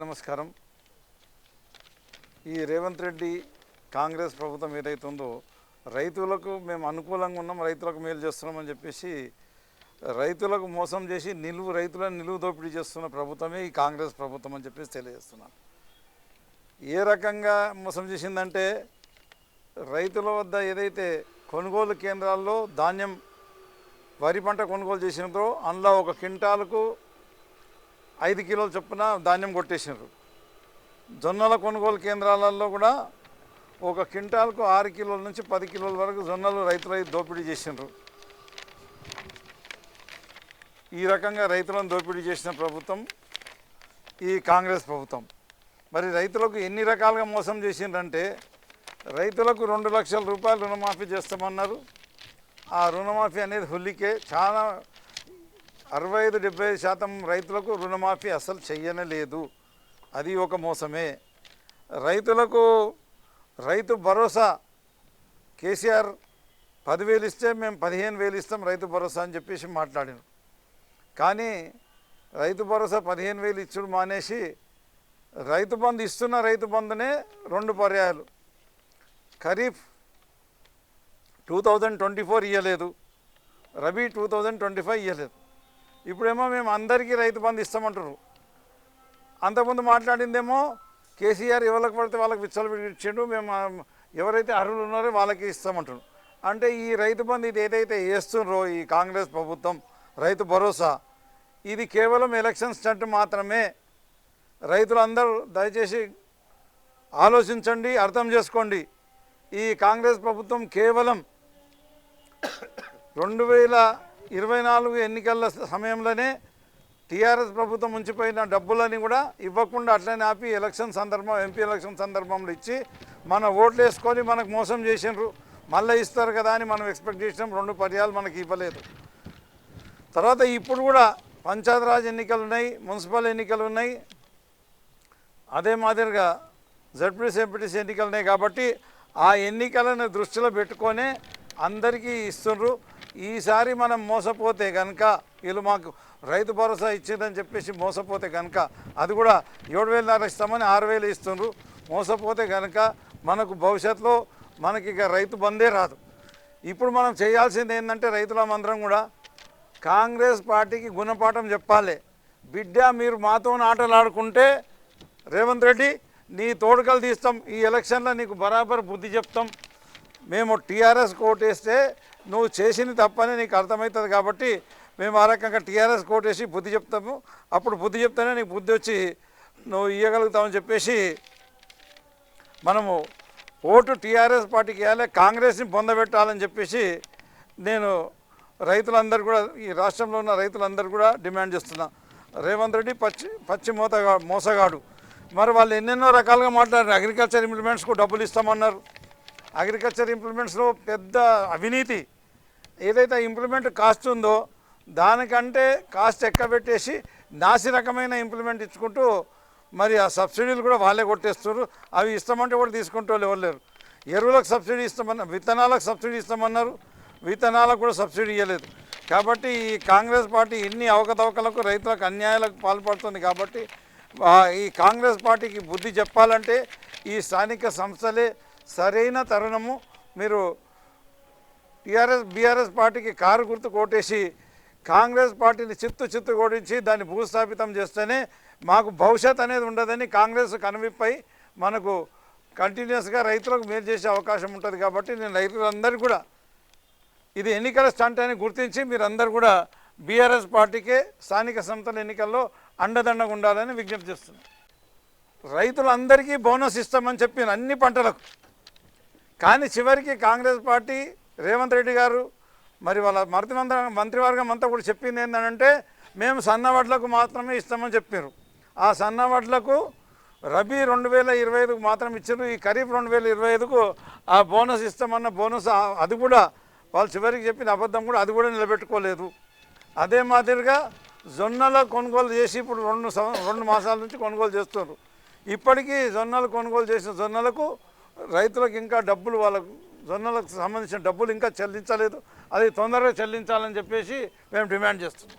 నమస్కారం. ఈ రేవంత్ రెడ్డి కాంగ్రెస్ ప్రభుత్వం ఏదైతుందో రైతులకు మేము అనుకూలంగా ఉన్నాం రైతులకు మేలు చేస్తున్నామని చెప్పేసి రైతులకు మోసం చేసి నిలువు రైతులను నిలువు దోపిడీ చేస్తున్న ప్రభుత్వమే ఈ కాంగ్రెస్ ప్రభుత్వం అని చెప్పేసి తెలియజేస్తున్నాను ఏ రకంగా మోసం చేసిందంటే రైతుల వద్ద ఏదైతే కొనుగోలు కేంద్రాల్లో ధాన్యం వరి పంట కొనుగోలు చేసినదో అందులో ఒక క్వింటాలకు ఐదు కిలోల చొప్పున ధాన్యం కొట్టేసినారు. జొన్నల కొనుగోలు కేంద్రాలలో కూడా ఒక క్వింటాల్కు ఆరు కిలోల నుంచి పది కిలోల వరకు జొన్నలు రైతుల దోపిడీ చేసినారు. ఈ రకంగా రైతులను దోపిడీ చేసిన ప్రభుత్వం ఈ కాంగ్రెస్ ప్రభుత్వం. మరి రైతులకు ఎన్ని రకాలుగా మోసం చేసిండ్రంటే రైతులకు రెండు లక్షల రూపాయలు రుణమాఫీ చేస్తామన్నారు. ఆ రుణమాఫీ అనేది హుల్లికే చాలా అరవై ఐదు డెబ్బై ఐదు శాతం రైతులకు రుణమాఫీ అసలు చెయ్యనే లేదు అది ఒక మోసమే. రైతులకు రైతు భరోసా కేసీఆర్ పదివేలు ఇస్తే మేము పదిహేను వేలు ఇస్తాం రైతు భరోసా అని చెప్పేసి మాట్లాడాను కానీ రైతు భరోసా పదిహేను వేలు ఇచ్చుడు మానేసి రైతు బంధు ఇస్తున్న రైతు బంధునే రెండు పర్యాయాలు. Kharif two thousand twenty four ఇవ్వలేదు rabi two thousand twenty five ఇవ్వలేదు ఇప్పుడేమో మేము అందరికీ రైతు బంధు ఇస్తామంటారు. అంతకుముందు మాట్లాడిందేమో కేసీఆర్ ఎవరికి పడితే వాళ్ళకి విచ్చలు ఇచ్చిండు మేము ఎవరైతే అర్హులు ఉన్నారో వాళ్ళకి ఇస్తామంటున్నాం అంటే ఈ రైతు బంధు ఇది ఏదైతే వేస్తుండ్రో ఈ కాంగ్రెస్ ప్రభుత్వం రైతు భరోసా ఇది కేవలం ఎలక్షన్ స్టంట్ మాత్రమే. రైతులందరూ దయచేసి ఆలోచించండి అర్థం చేసుకోండి. ఈ కాంగ్రెస్ ప్రభుత్వం కేవలం రెండు వేల ఇరవై నాలుగు ఎన్నికల సమయంలోనే టీఆర్ఎస్ ప్రభుత్వం ఉంచిపోయిన డబ్బులని కూడా ఇవ్వకుండా అట్లనే ఆపి ఎలక్షన్ సందర్భం ఎంపీ ఎలక్షన్ సందర్భంలో ఇచ్చి మన ఓట్లు వేసుకొని మనకు మోసం చేసినారు మళ్ళీ ఇస్తారు కదా అని మనం ఎక్స్పెక్ట్ చేసినాం. రెండు పర్యాలు మనకి ఇవ్వలేదు. తర్వాత ఇప్పుడు కూడా పంచాయతీరాజ్ ఎన్నికలు ఉన్నాయి మున్సిపల్ ఎన్నికలు ఉన్నాయి. అదే మాదిరిగా జడ్పీసీ ఎంపీటీసీ ఎన్నికలు ఉన్నాయి కాబట్టి ఆ ఎన్నికలను దృష్టిలో పెట్టుకొనే అందరికీ ఇస్తుండ్రు. ఈసారి మనం మోసపోతే కనుక వీళ్ళు మాకు రైతు భరోసా ఇచ్చిందని చెప్పేసి మోసపోతే కనుక అది కూడా ఏడు వేలన్నర ఇస్తామని ఆరు వేలు ఇస్తున్నారు మోసపోతే కనుక మనకు భవిష్యత్తులో మనకి ఇక రైతు బందే రాదు. ఇప్పుడు మనం చేయాల్సింది ఏంటంటే రైతులమందరం కూడా కాంగ్రెస్ పార్టీకి గుణపాఠం చెప్పాలి. బిడ్డ మీరు మాతో ఆటలాడుకుంటే రేవంత్ రెడ్డి నీ తోడుకలు తీస్తాం. ఈ ఎలక్షన్లో నీకు బరాబర్ బుద్ధి చెప్తాం. మేము టీఆర్ఎస్ కోటేస్తే నువ్వు చేసింది తప్పని నీకు అర్థమవుతుంది కాబట్టి మేము ఆ రకంగా టీఆర్ఎస్ కోటేసి బుద్ధి చెప్తాము. అప్పుడు బుద్ధి చెప్తేనే నీకు బుద్ధి వచ్చి నువ్వు ఇవ్వగలుగుతామని చెప్పేసి మనము ఓటు టీఆర్ఎస్ పార్టీకి వేయాలి కాంగ్రెస్ని పొందబెట్టాలని చెప్పేసి నేను రైతులందరూ కూడా ఈ రాష్ట్రంలో ఉన్న రైతులందరూ కూడా డిమాండ్ చేస్తున్నా. రేవంత్ రెడ్డి పచ్చి పచ్చి మోతగా మోసగాడు. మరి వాళ్ళు ఎన్నెన్నో రకాలుగా మాట్లాడారు. అగ్రికల్చర్ ఇంప్లిమెంట్స్కు డబ్బులు ఇస్తామన్నారు. అగ్రికల్చర్ ఇంప్లిమెంట్స్లో పెద్ద అవినీతి. ఏదైతే ఇంప్లిమెంట్ కాస్ట్ ఉందో దానికంటే కాస్ట్ ఎక్కబెట్టేసి నాసి రకమైన ఇంప్లిమెంట్ ఇచ్చుకుంటూ మరి ఆ సబ్సిడీలు కూడా వాళ్ళే కొట్టేస్తున్నారు. అవి ఇస్తామంటే కూడా తీసుకుంటూ వాళ్ళు ఎవరు లేరు. ఎరువులకు సబ్సిడీ ఇస్తామన్నారు విత్తనాలకు సబ్సిడీ ఇస్తామన్నారు. విత్తనాలకు కూడా సబ్సిడీ ఇవ్వలేదు కాబట్టి ఈ కాంగ్రెస్ పార్టీ ఎన్ని అవకతవకలకు రైతులకు అన్యాయాలకు పాల్పడుతుంది కాబట్టి ఈ కాంగ్రెస్ పార్టీకి బుద్ధి చెప్పాలంటే ఈ స్థానిక సంస్థలే సరైన తరుణము. మీరు టీఆర్ఎస్ బీఆర్ఎస్ పార్టీకి కారు గుర్తు కొట్టేసి కాంగ్రెస్ పార్టీని చిత్తు చిత్తు కొడించి దాన్ని భూస్థాపితం చేస్తేనే మాకు భవిష్యత్ అనేది ఉండదని కాంగ్రెస్ కనువిప్పై మనకు కంటిన్యూస్గా రైతులకు మేలు చేసే అవకాశం ఉంటుంది కాబట్టి నేను రైతులందరూ కూడా ఇది ఎన్నికల స్టంట్ అని గుర్తించి మీరందరూ కూడా బీఆర్ఎస్ పార్టీకే స్థానిక సంస్థల ఎన్నికల్లో అండదండగా ఉండాలని విజ్ఞప్తి చేస్తున్నాను. రైతులందరికీ బోనస్ ఇస్తామని చెప్పిన అన్ని పంటలకు కానీ చివరికి కాంగ్రెస్ పార్టీ రేవంత్ రెడ్డి గారు మరి వాళ్ళ మంత్రి మంత్రివర్గం అంతా కూడా చెప్పింది ఏంటంటే మేము సన్నవడ్లకు మాత్రమే ఇస్తామని చెప్పారు ఆ సన్నవడ్లకు రబీ రెండు వేల ఇరవై ఐదుకు మాత్రం ఇచ్చారు ఈ ఖరీఫ్ రెండు వేల ఇరవై ఐదుకు ఆ బోనస్ ఇస్తామన్న బోనస్ అది కూడా వాళ్ళు చివరికి చెప్పిన అబద్ధం కూడా అది కూడా నిలబెట్టుకోలేదు. అదే మాదిరిగా జొన్నల కొనుగోలు చేసి ఇప్పుడు రెండు రెండు మాసాల నుంచి కొనుగోలు చేస్తున్నారు. ఇప్పటికీ జొన్నలు కొనుగోలు చేసిన జొన్నలకు రైతులకు ఇంకా డబ్బులు వాళ్ళకు జొన్నలకు సంబంధించిన డబ్బులు ఇంకా చెల్లించలేదు. అది తొందరగా చెల్లించాలని చెప్పేసి మేము డిమాండ్ చేస్తున్నాం.